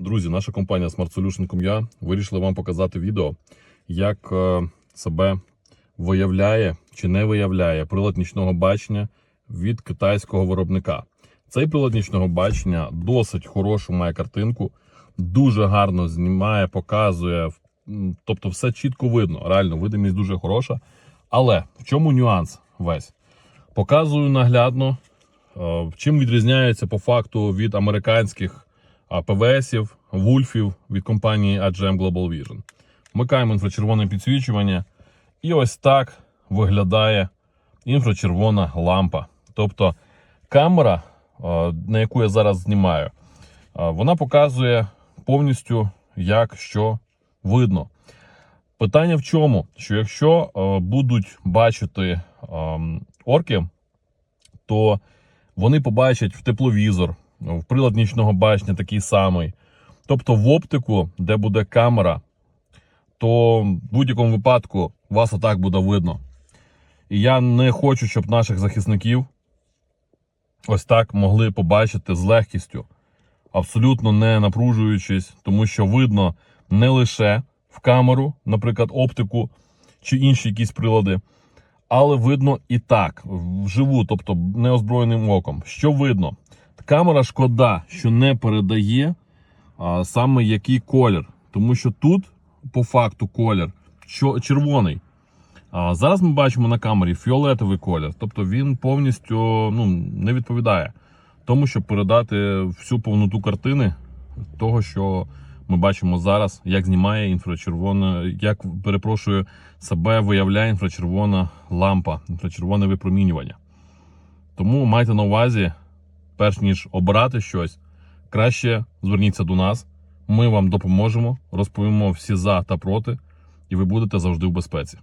Друзі, наша компанія SmartSolution.com.ua вирішила вам показати відео, як е, себе виявляє чи не виявляє прилад нічного бачення від китайського виробника. Цей прилад нічного бачення досить хорошу має картинку, дуже гарно знімає, показує, тобто все чітко видно. Реально, видимість дуже хороша. Але в чому нюанс весь? Показую наглядно, е, чим відрізняється по факту від американських ПВСів, вульфів від компанії AGM Global Vision. Вмикаємо інфрачервоне підсвічування, і ось так виглядає інфрачервона лампа. Тобто камера, е, на яку я зараз знімаю, е, вона показує повністю, як що видно. Питання в чому? Що якщо е, будуть бачити ем, орки, то вони побачать в тепловізор, в прилад нічного бачення такий самий. Тобто в оптику, де буде камера, то в будь-якому випадку вас отак буде видно. І я не хочу, щоб наших захисників ось так могли побачити з легкістю, абсолютно не напружуючись, тому що видно не лише в камеру, наприклад, оптику чи інші якісь прилади, але видно і так, вживу, тобто неозброєним оком. Що видно? Камера шкода, що не передає а, саме який колір, тому що тут по факту колір червоний. А зараз ми бачимо на камері фіолетовий колір, тобто він повністю ну, не відповідає тому, щоб передати всю повноту картини того, що ми бачимо зараз, як знімає інфрачервона, як перепрошую, себе виявляє інфрачервона лампа, інфрачервоне випромінювання. Тому майте на увазі, перш ніж обирати щось, краще зверніться до нас. Ми вам допоможемо, розповімо всі за та проти, і ви будете завжди в безпеці.